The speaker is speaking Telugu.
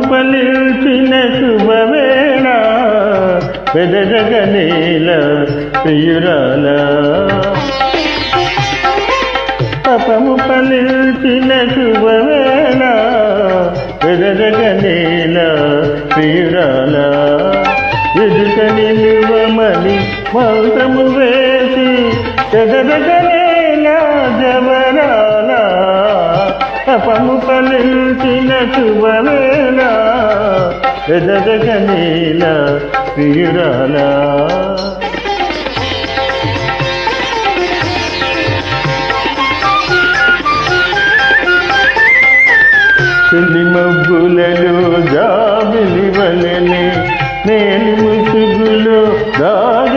పలిల్చిన శుభవేళ. పెదజగనేల ప్రియురాల. పపము పలిల్చిన శుభవేళ పెదజగనేల ప్రియురాల. ఎదుట నిలువమని మంత్రము వేసి పెదజగనేల జవ పపము పలిల్చిన శుభవేళ పెదజగనేల ప్రియురాల. చెల్లి మబ్బులలో జాబిలి వలనే నేను ముసుగులో దాగ